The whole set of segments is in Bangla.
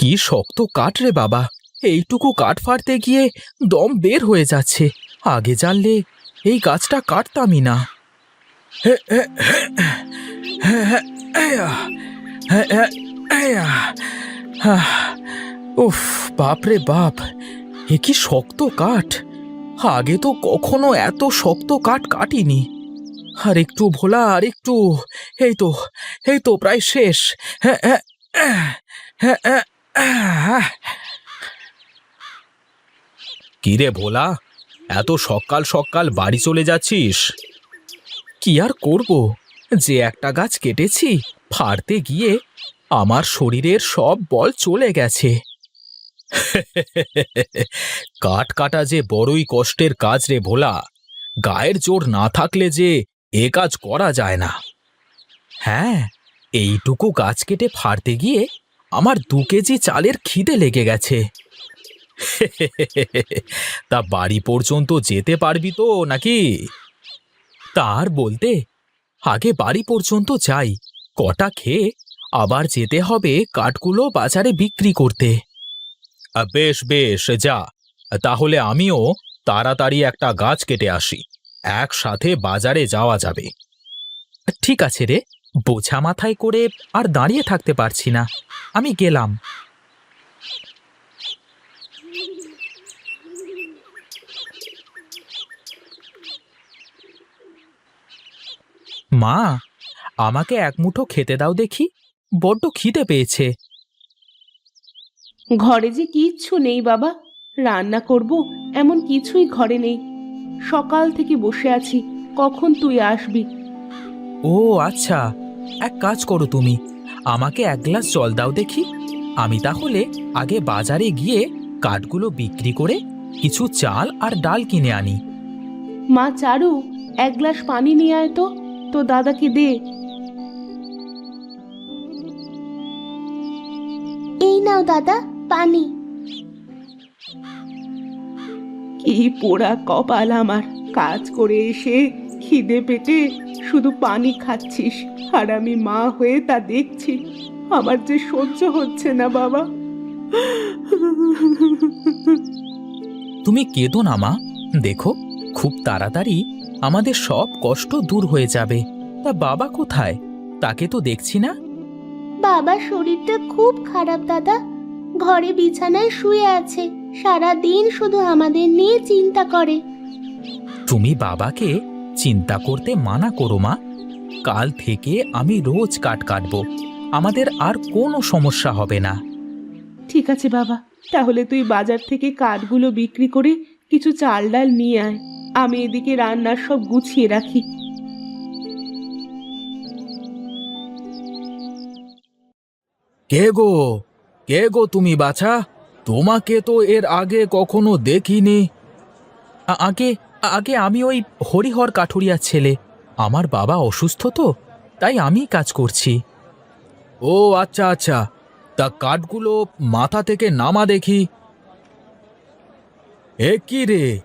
কি শক্ত কাঠ রে বাবা এইটুকু কাঠ ফাড়তে গিয়ে দম বের হয়ে যাচ্ছে আগে জানলে এই গাছটা কাটতামই না হেয়া, হেয়া। উফ বাপরে বাপ এ কি শক্ত কাঠ আগে তো কখনো এত শক্ত কাঠ কাটিনি আর একটু ভোলা আর একটু এই তো এই তো প্রায় শেষ হ্যাঁ হ্যাঁ হ্যাঁ হ্যাঁ হ্যাঁ কিরে ভোলা, এত সকাল সকাল বাড়ি চলে যাচ্ছিস? কি আর করব? যে একটা গাছ কেটেছি, ফাড়তে গিয়ে আমার শরীরের সব বল চলে গেছে। কাঠ কাটা যে বড়ই কষ্টের কাজ রে ভোলা, গায়ের জোর না থাকলে যে এ কাজ করা যায় না। হ্যাঁ এইটুকু গাছ কেটে ফাড়তে গিয়ে আমার দু কেজি চালের খিদে লেগে গেছে। তা বাড়ি পর্যন্ত যেতে পারবি তো নাকি? তার বলতে, আগে বাড়ি পর্যন্ত যাই, কটা খেয়ে আবার যেতে হবে কাঠগুলো বাজারে বিক্রি করতে। বেশ বেশ, যা, তাহলে আমিও তাড়াতাড়ি একটা গাছ কেটে আসি, একসাথে বাজারে যাওয়া যাবে। ঠিক আছে রে। বোঝা মাথায় করে আর দাঁড়িয়ে থাকতে পারছি না। আমি গেলাম। মা, আমাকে এক মুঠো খেতে দাও দেখি। বড্ড খিদে পেয়েছে। ঘরে যে কিচ্ছু নেই বাবা। রান্না করব, এমন কিছুই ঘরে নেই। সকাল থেকে বসে আছি, কখন তুই আসবি? ও আচ্ছা। এক কাজ করো তুমি। আমাকে এক গ্লাস জল দাও দেখি। আমি তাহলে আগে বাজারে গিয়ে কাঠগুলো বিক্রি করে কিছু চাল আর ডাল কিনে আনি। মা চারু এক গ্লাস পানি নিয়ে আয় তো। তো দাদাকে দে। এই নাও দাদা পানি। কি পোড়া কপাল আমার। কাজ করে এসে খিদে পেটে শুধু পানি খাচ্ছিস আর আমি মা হয়ে তা দেখছি। আমার যে সহ্য হচ্ছে না বাবা। তুমি কেঁদো না মা। দেখো খুব তাড়াতাড়ি আমাদের সব কষ্ট দূর হয়ে যাবে। তা বাবা কোথায়? তাকে তো দেখছি না। বাবার শরীরটা খুব খারাপ দাদা। ঘরে বিছানায় শুয়ে আছে। সারা দিন শুধু আমাদের নিয়ে চিন্তা করে। তুমি বাবাকে চিন্তা করতে মানা করো মা। কাল থেকে আমি রোজ কাঠ কাটবো। আমাদের আর কোনো সমস্যা হবে না। ঠিক আছে বাবা তাহলে তুই বাজার থেকে কাঠগুলো বিক্রি করে কিছু চাল ডাল নিয়ে আয়। আমি এদিকে রান্নার সব গুছিয়ে রাখি। কে গো? কে গো তুমি বাছা? তোমাকে তো এর আগে কখনো দেখিনি। আগে আগে আমি ওই হরিহর কাঠুরিয়ার ছেলে। আমার বাবা অসুস্থ তো, তাই আমি কাজ করছি। ও আচ্ছা আচ্ছা। তা কাঠগুলো মাথা থেকে নামা দেখি। এ কি রে?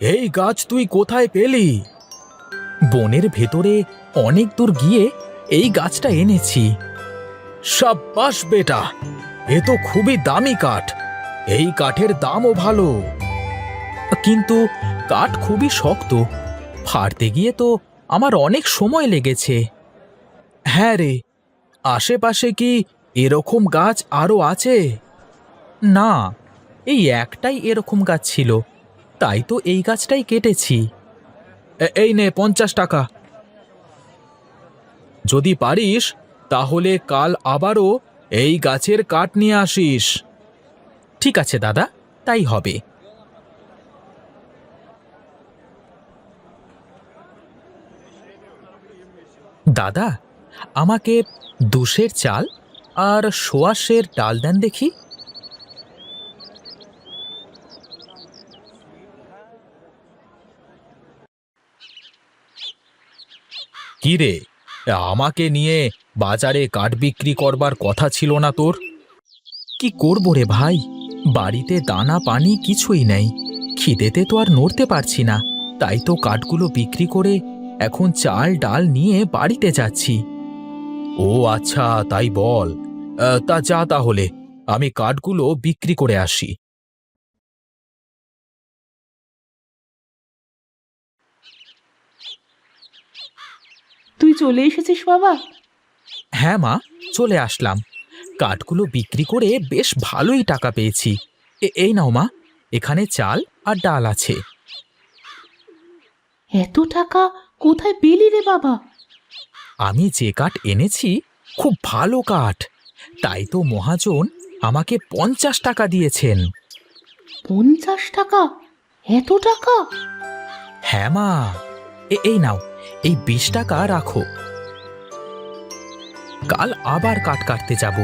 এই গাছ তুই কোথায় পেলি? বনের ভেতরে অনেক দূর গিয়ে এই গাছটা এনেছি। সাব্বাস বেটা, এ তো খুবই দামি কাঠ। এই কাঠের দামও ভালো। কিন্তু কাঠ খুবই শক্ত। ফাড়তে গিয়ে তো আমার অনেক সময় লেগেছে। হ্যাঁ রে, আশেপাশে কি এরকম গাছ আরও আছে? না, এই একটাই এরকম গাছ ছিল, তাই তো এই গাছটাই কেটেছি। এই নে, পঞ্চাশ টাকা। যদি পারিস, তাহলে কাল আবারও এই গাছের কাঠ নিয়ে আসিস। ঠিক আছে দাদা, তাই হবে। দাদা, আমাকে দুশের চাল আর সোয়াশের ডাল দেন দেখি। কি রে আমাকে নিয়ে বাজারে কাঠ বিক্রি করবার কথা ছিল না তোর? কি করব রে ভাই? বাড়িতে দানা, পানি কিছুই নেই। খিদেতে তো আর নড়তে পারছি না। তাই তো কাঠগুলো বিক্রি করে এখন চাল ডাল নিয়ে বাড়িতে যাচ্ছি। ও আচ্ছা তাই বল। তা যা তাহলে আমি কাঠগুলো বিক্রি করে আসি। তুই চলে এসেছিস বাবা? হ্যাঁ মা চলে আসলাম। কাঠগুলো বিক্রি করে বেশ ভালোই টাকা পেয়েছি। এই নাও মা এখানে চাল আর ডাল আছে। এত টাকা? কোথায় পেলি রে বাবা? আমি যে কাঠ এনেছি খুব ভালো কাঠ। তাই তো মহাজন আমাকে পঞ্চাশ টাকা দিয়েছেন। পঞ্চাশ টাকা? এত টাকা? হ্যাঁ মা। এ- এই নাও এই বিশ টাকা রাখো। কাল আবার কাঠ কাটতে যাব।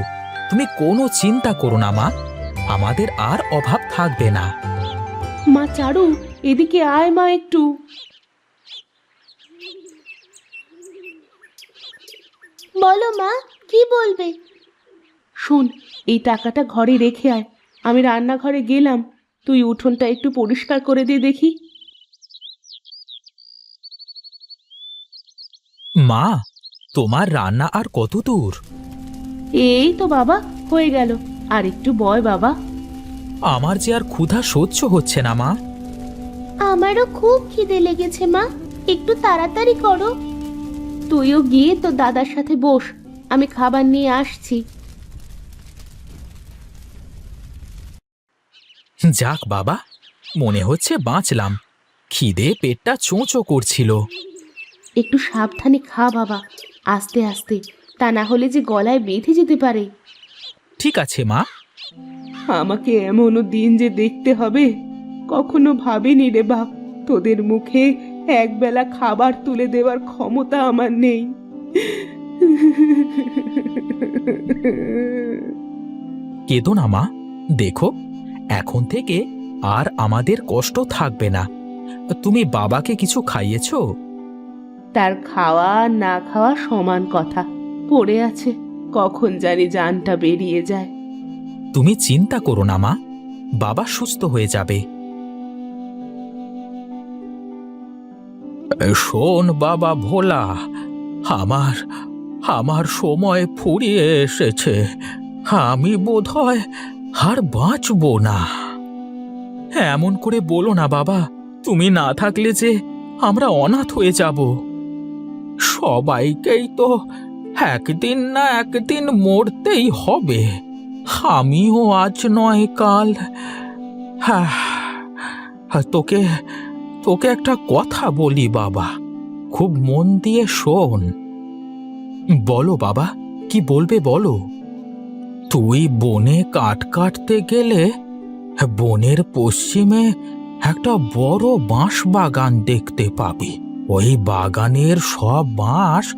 তুমি কোনো চিন্তা করো না মা আমাদের আর অভাব থাকবে না। মা চারু এদিকে আয় মা একটু। বলো মা কি বলবে? শোন এই টাকাটা ঘরে রেখে আয়। আমি রান্নাঘরে গেলাম। তুই উঠোনটা একটু পরিষ্কার করে দিয়ে দেখি। মা তোমার রান্না আর কত দূর? এই তো বাবা হয়ে গেল। আর একটু বয় বাবা। আমার যে আর ক্ষুধা সহ্য হচ্ছে না মা। আমারও খুব খিদে লেগেছে মা। একটু তাড়াতাড়ি করো। তুইও গিয়ে তো দাদার সাথে বস আমি খাবার নিয়ে আসছি। যাক বাবা মনে হচ্ছে বাঁচলাম। খিদে পেটটা চোঁচো করছিল। একটু সাবধানে খা বাবা আস্তে আস্তে তা না হলে যে গলায় বেঁধে যেতে পারে। ঠিক আছে মা। আমাকে এমনও দিন যে দেখতে হবে কখনো ভাবিনি রে বাপ তোদের মুখে একবেলা খাবার তুলে দেওয়ার ক্ষমতা আমার নেই। কেঁদো না মা। দেখো এখন থেকে আর আমাদের কষ্ট থাকবে না। তুমি বাবাকে কিছু খাইয়েছ? তার খাওয়া না খাওয়া সমান কথা। পড়ে আছে কখন জানি জানটা বেরিয়ে যায়। তুমি চিন্তা করো না মা। বাবা সুস্থ হয়ে যাবে। শোন, বাবা ভোলা। আমার আমার সময় ফুরিয়ে এসেছে। আমি বোধহয় আর বাঁচব না। এমন করে বলো না, বাবা। তুমি না থাকলে যে আমরা অনাথ হয়ে যাব। সবাইকেই তো একদিন না একদিন মরতেই হবে। আমিও আজ নয়, কাল। হ্যাঁ তোকে তোকে একটা কথা বলি, বাবা। খুব মন দিয়ে শোন। বলো, বাবা, কি বলবে বলো? তুই বনে কাঠ কাটতে গেলে বনের পশ্চিমে একটা বড় বাঁশ বাগান দেখতে পাবি। ওই বাগানের সব বাঁশ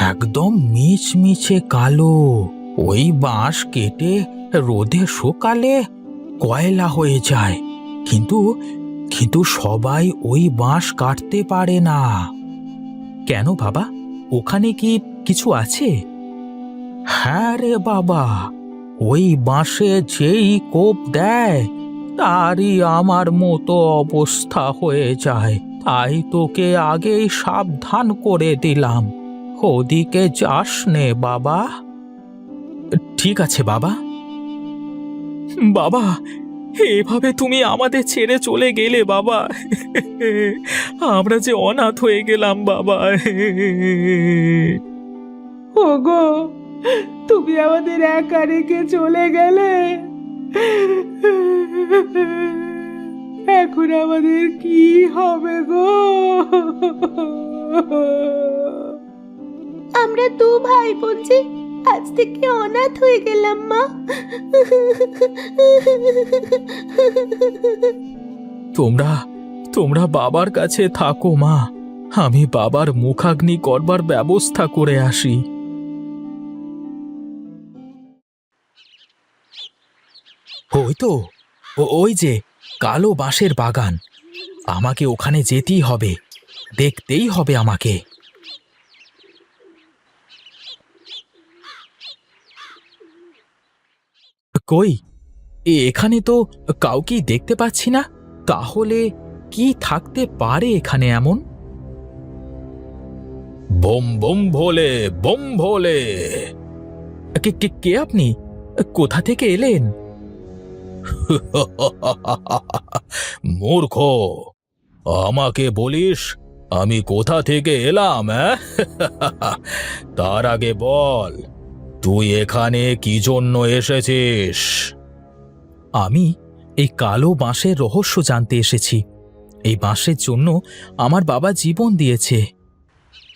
একদম মিচমিচে কালো। ওই বাঁশ কেটে রোদে শুকালে কয়লা হয়ে যায়। কিন্তু কিন্তু সবাই ওই বাঁশ কাটতে পারে না। কেন বাবা? ওখানে কি কিছু আছে? হ্যাঁ রে বাবা, ওই বাঁশে যেই কোপ দেয়, তারই আমার মতো অবস্থা হয়ে যায়। তাই তোকে আগেই সাবধান করে দিলাম। ওদিকে যাস নে বাবা। ঠিক আছে বাবা। বাবা এভাবে তুমি আমাদের ছেড়ে চলে গেলে বাবা। আমরা যে অনাথ হয়ে গেলাম বাবা। ওগো তুমি আমাদের একা রেখে চলে গেলে? এখন আমাদের কি হবে গো? আমরা দু ভাই বোন আজ থেকে অনাথ হয়ে গেলাম, মা। তোমরা তোমরা বাবার কাছে থাকো, মা। আমি বাবার মুখাগ্নি করবার ব্যবস্থা করে আসি। ওই তো ওই যে, কালো বাঁশের বাগান। আমাকে ওখানে যেতেই হবে, দেখতেই হবে আমাকে। কই? এ এখানে তো কাউকেই দেখতে পাচ্ছি না। তাহলে কি থাকতে পারে এখানে এমন? বোম বোম ভোলে বোম ভোলে। কে কে কে আপনি? কোথা থেকে এলেন? মূর্খ। আমাকে বলিস আমি কোথা থেকে এলাম? তার আগে বল। তুই এখানে কি জন্য এসেছিস? আমি এই কালো বাঁশের রহস্য জানতে এসেছি। এই বাঁশের জন্য আমার বাবা জীবন দিয়েছে।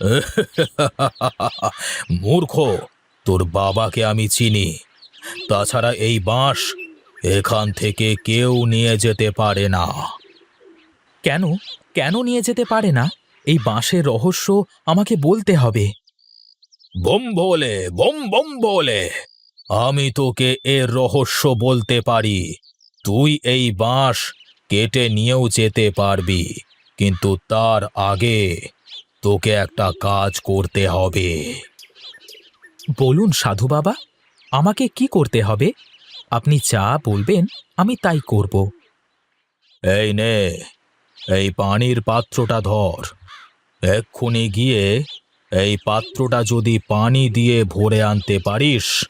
মূর্খ তোর বাবাকে আমি চিনি। তাছাড়া এই বাঁশ এখান থেকে কেউ নিয়ে যেতে পারে না। কেন? কেন নিয়ে যেতে পারে না? এই বাঁশের রহস্য আমাকে বলতে হবে। বোম বলে বোম বোম বলে। আমি তোকে এর রহস্য বলতে পারি। তুই এই বাঁশ কেটে নিয়েও যেতে পারবি কিন্তু তার আগে তোকে একটা কাজ করতে হবে। বলুন সাধু বাবা আমাকে কি করতে হবে? আপনি যা বলবেন আমি তাই করব। এই নে এই পানির পাত্রটা ধর। এক্ষুনি গিয়ে এই পাত্রটা যদি পানি দিয়ে ভরে আনতে পারিস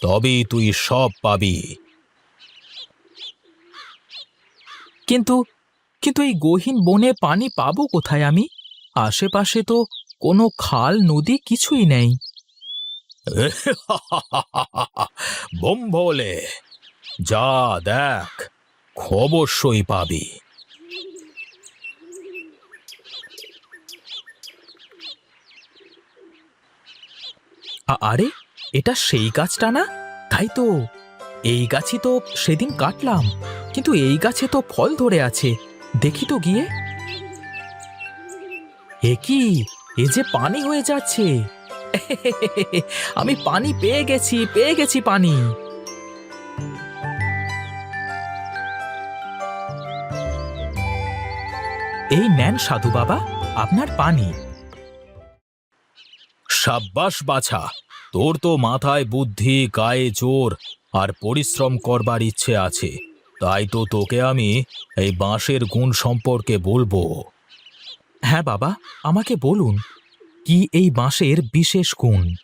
তবেই তুই সব পাবি। কিন্তু কিন্তু এই গহীন বনে পানি পাবো কোথায় আমি? আশেপাশে তো কোনো খাল নদী কিছুই নেই। বোম বলে যা দেখ অবশ্যই পাবি। আরে, এটা সেই গাছটা না? তাই তো, এই গাছই তো সেদিন কাটলাম, কিন্তু এই গাছে তো ফল ধরে আছে, দেখি তো গিয়ে। এ কি? এ যে পানি হয়ে যাচ্ছে। আমি পানি পেয়ে গেছি পেয়ে গেছি পানি। এই নেন সাধু বাবা, আপনার পানি। সাব্বাস বাছা। তোর তো মাথায় বুদ্ধি গায়ে জোর আর পরিশ্রম করবার ইচ্ছে আছে। তাই তো তোকে আমি এই বাঁশের গুণ সম্পর্কে বলব। হ্যাঁ বাবা আমাকে বলুন কি এই বাঁশের বিশেষ গুণ?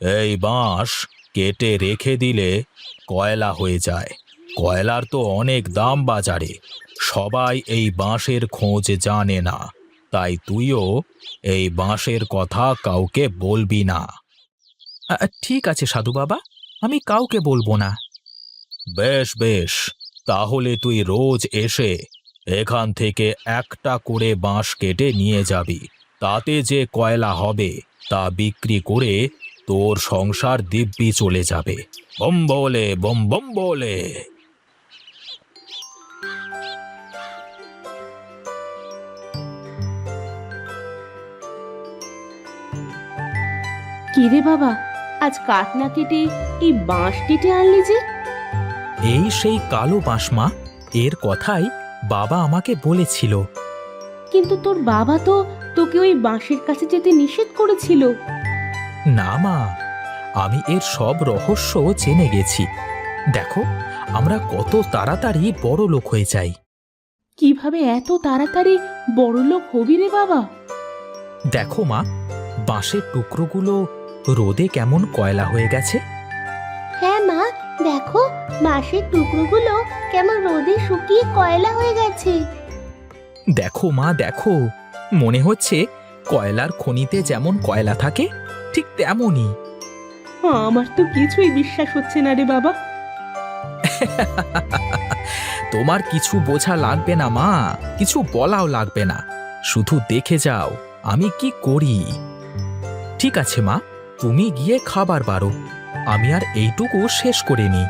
এই বাঁশ কেটে রেখে দিলে কয়লা হয়ে যায়। কয়লার তো অনেক দাম বাজারে সবাই এই বাঁশের খোঁজ জানে না। তাই তুইও এই বাঁশের কথা কাউকে বলবি না। ঠিক আছে সাধু বাবা। আমি কাউকে বলব না। বেশ বেশ। তাহলে তুই রোজ এসে এখান থেকে একটা করে বাঁশ কেটে নিয়ে যাবি। তাতে যে কয়লা হবে তা বিক্রি করে তোর সংসার দিব্যি চলে যাবে। বম বলে বম বম বলে। কি রে বাবা আজ কাঠ না কেটে এই বাঁশ কেটে আনলি যে? এই সেই কালো বাঁশমা এর কথাই বাবা আমাকে বলেছিল। কিন্তু তোর বাবা তো তোকে ওই বাঁশের কাছে যেতে নিষেধ করেছিল। না মা। আমি এর সব রহস্য জেনে গেছি। দেখো আমরা কত তাড়াতাড়ি বড় লোক হয়ে যাই। কীভাবে এত তাড়াতাড়ি বড়লোক হবি রে বাবা? দেখো মা বাঁশের টুকরোগুলো রোদে কেমন কয়লা হয়ে গেছে? হ্যাঁ মা দেখো বাঁশের টুকরোগুলো কেমন রোদে শুকিয়ে কয়লা হয়ে গেছে। দেখো মা দেখো মনে হচ্ছে কয়লার খনিতে যেমন কয়লা থাকে ঠিক তেমনই। আমার তো কিছুই বিশ্বাস হচ্ছে না রে বাবা। তোমার কিছু বোঝা লাগবে না মা কিছু বলাও লাগবে না। শুধু দেখে যাও আমি কি করি? ঠিক আছে মা। তুমি গিয়ে খাবার বারো আমি আর এইটুকু শেষ করে নিই।